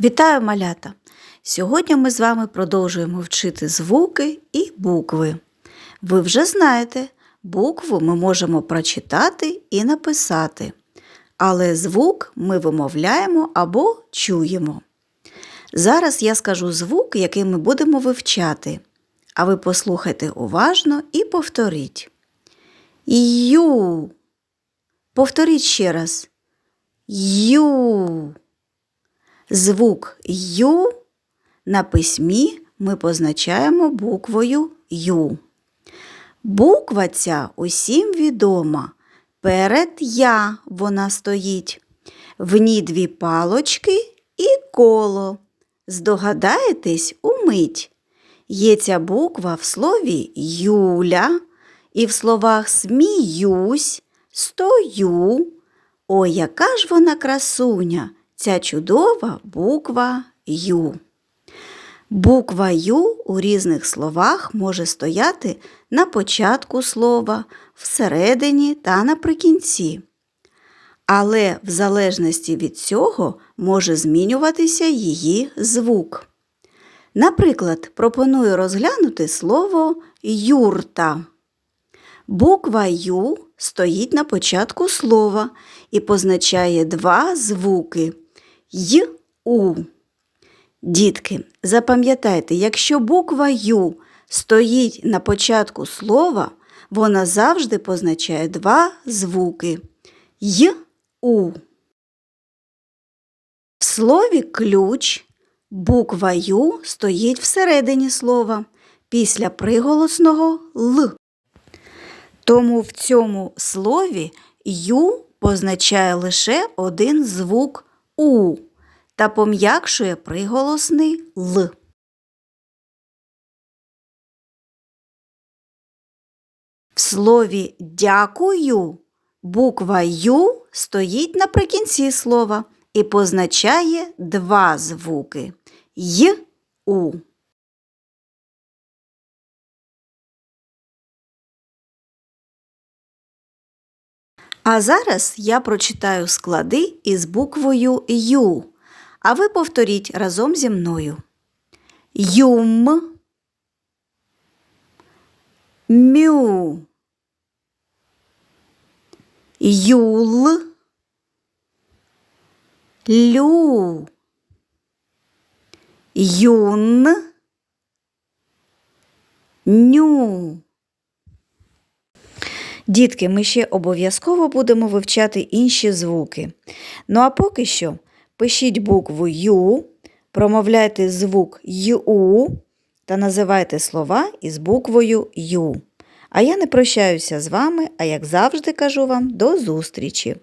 Вітаю малята! Сьогодні ми з вами продовжуємо вчити звуки і букви. Ви вже знаєте, букву ми можемо прочитати і написати, але звук ми вимовляємо або чуємо. Зараз я скажу звук, який ми будемо вивчати, а ви послухайте уважно і повторіть. Ю. Повторіть ще раз. Ю. Звук Ю на письмі ми позначаємо буквою Ю. Буква ця усім відома. Перед Я вона стоїть. В ній дві палочки і коло. Здогадаєтесь умить. Є ця буква в слові Юля і в словах сміюсь, стою. Ой, яка ж вона красуня, ця чудова буква Ю. Буква Ю у різних словах може стояти на початку слова, всередині та наприкінці. Але в залежності від цього може змінюватися її звук. Наприклад, пропоную розглянути слово юрта. Буква Ю стоїть на початку слова і позначає два звуки й у. Дітки, запам'ятайте, якщо буква Ю стоїть на початку слова, вона завжди позначає два звуки й у. В слові ключ буква Ю стоїть всередині слова після приголосного Л. Тому в цьому слові Ю позначає лише один звук У та пом'якшує приголосний Л. В слові дякую буква Ю стоїть наприкінці слова і позначає два звуки й у. А зараз я прочитаю склади із буквою Ю, а ви повторіть разом зі мною. Юм, мю, юл, лю, юн, ню. Дітки, ми ще обов'язково будемо вивчати інші звуки. Ну а поки що пишіть букву Ю, промовляйте звук Ю та називайте слова із буквою Ю. А я не прощаюся з вами, а як завжди кажу вам до зустрічі!